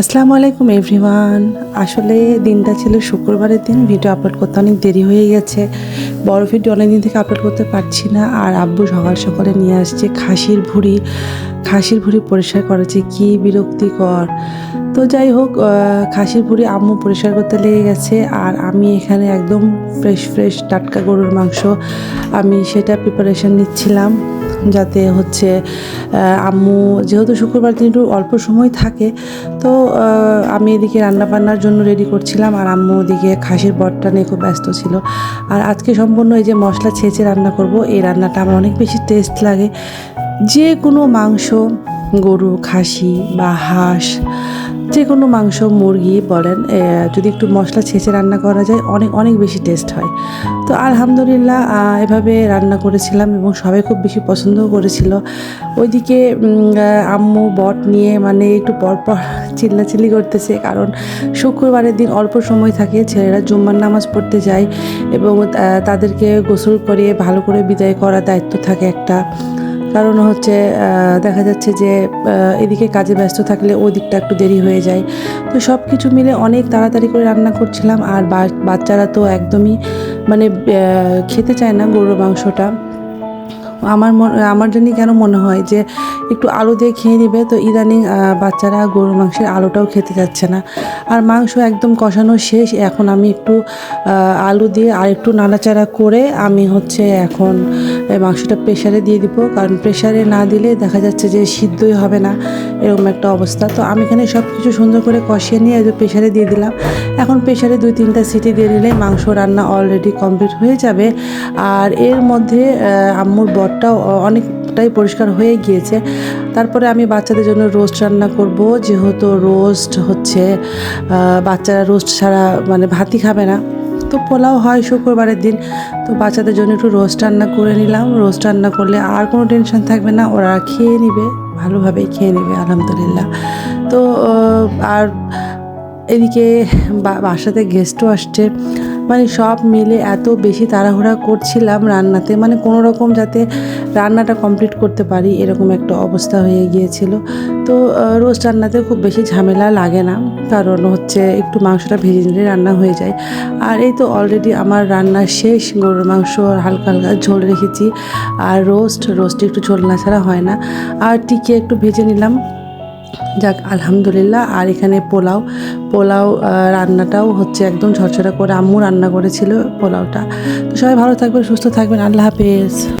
আসসালামু আলাইকুম, এভরিওয়ান। আসলে দিনটা ছিল শুক্রবারের দিন, ভিডিও আপলোড করতে অনেক দেরি হয়ে গেছে। বড় ভিডিও অনেক দিন থেকে আপলোড করতে পারছি না, আর আব্বু সকাল সকালে নিয়ে আসছে খাসির ভুড়ি। খাসির ভুড়ি পরিষ্কার করেছে, কি বিরক্তিকর। তো যাই হোক খাসির ভুড়ি আম্মু পরিষ্কার করতে লেগে গেছে, আর আমি এখানে একদম ফ্রেশ ফ্রেশ টাটকা গরুর মাংস আমি সেটা প্রিপারেশন নিচ্ছিলাম। যাতে হচ্ছে আম্মু যেহেতু শুক্রবার দিন একটু অল্প সময় থাকে, তো আমি এদিকে রান্না বান্নার জন্য রেডি করছিলাম আর আম্মু ওদিকে খাসির বটটা নিয়ে খুব ব্যস্ত ছিল। আর আজকে সম্পূর্ণ এই যে মশলা ছেঁচে রান্না করব, এই রান্নাটা আমার অনেক বেশি টেস্ট লাগে। যে কোনো মাংস, গরু, খাসি বা হাঁস যে কোনো মাংস, মুরগি বলেন যদি একটু মশলা ছেঁচে রান্না করা যায়, অনেক অনেক বেশি টেস্ট হয়। তো আলহামদুলিল্লাহ এভাবে রান্না করেছিলাম এবং সবাই খুব বেশি পছন্দও করেছিল। ওইদিকে আম্মু বট নিয়ে মানে একটু পরপর চিল্লাচিল্লি করতেছে, কারণ শুক্রবারের দিন অল্প সময় থাকে, ছেলেরা জুম্মার নামাজ পড়তে যায় এবং তাদেরকে গোসল করিয়ে ভালো করে বিদায় করার দায়িত্ব থাকে একটা। কারণ হচ্ছে দেখা যাচ্ছে যে এদিকে কাজে ব্যস্ত থাকলে ওই দিকটা একটু দেরি হয়ে যায়। তো সব কিছু মিলে অনেক তাড়াতাড়ি করে রান্না করছিলাম, আর বাচ্চারা তো একদমই মানে খেতে চায় না গরুর মাংসটা। আমার মন- আমার জন্য কেন মনে হয় যে একটু আলু দিয়ে খেয়ে নেবে তো ইদানিং বাচ্চারা গরুর মাংসের আলুটাও খেতে যাচ্ছে না। আর মাংস একদম কষানো শেষ, এখন আমি একটু আলু দিয়ে আর একটু নাড়াচাড়া করে আমি হচ্ছে এখন মাংসটা প্রেশারে দিয়ে দিব। কারণ প্রেশারে না দিলে দেখা যাচ্ছে যে সিদ্ধই হবে না, এরকম একটা অবস্থা। তো আমি এখানে সব কিছু সুন্দর করে কষিয়ে নিয়ে প্রেশারে দিয়ে দিলাম। এখন প্রেশারে দুই তিনটা সিটি দিয়ে দিলে মাংস রান্না অলরেডি কমপ্লিট হয়ে যাবে। আর এর মধ্যে আম্মুর আম্মুর বটটাও অনেকটাই পরিষ্কার হয়ে গিয়েছে। তারপরে আমি বাচ্চাদের জন্য রোস্ট রান্না করব। যেহেতু রোস্ট হচ্ছে বাচ্চারা রোস্ট ছাড়া মানে ভাতই খাবে না। তো পোলাও হয় শুক্রবারের দিন। তো বাচ্চাদের জন্য একটু রোস্ট রান্না করে নিলাম। রোস্ট রান্না করলে আর কোনো টেনশন থাকবে না। ওরা খেয়ে নিবে, ভালোভাবেই খেয়ে নেবে, আলহামদুলিল্লাহ। তো আর এদিকে বাসাতে গেস্টও আসছে। মানে সব মিলে এত বেশি তাড়াহুড়া করছিলাম রান্নাতে মানে কোনো রকম যাতে রান্নাটা কমপ্লিট করতে পারি এরকম একটা অবস্থা হয়ে গিয়েছিল। তো রোজ রান্নাতে খুব বেশি ঝামেলা লাগে না, কারণ হচ্ছে একটু মাংসটা ভেজে নিলে রান্না হয়ে যায়। আর এই তো অলরেডি আমার রান্না শেষ, গরুর মাংস হালকা হালকা ঝোল রেখেছি, আর রোস্ট রোস্টে একটু ঝোল না ছাড়া হয় না। আর টিকে একটু ভেজে নিলাম। যাক, আলহামদুলিল্লাহ, আর এখানে পোলাও। পোলাও রান্নাটাও হচ্ছে একদম ঝরঝরা করে আম্মু রান্না করেছিল পোলাওটা। তো সবাই ভালো থাকবেন, সুস্থ থাকবেন। আল্লাহ হাফেজ।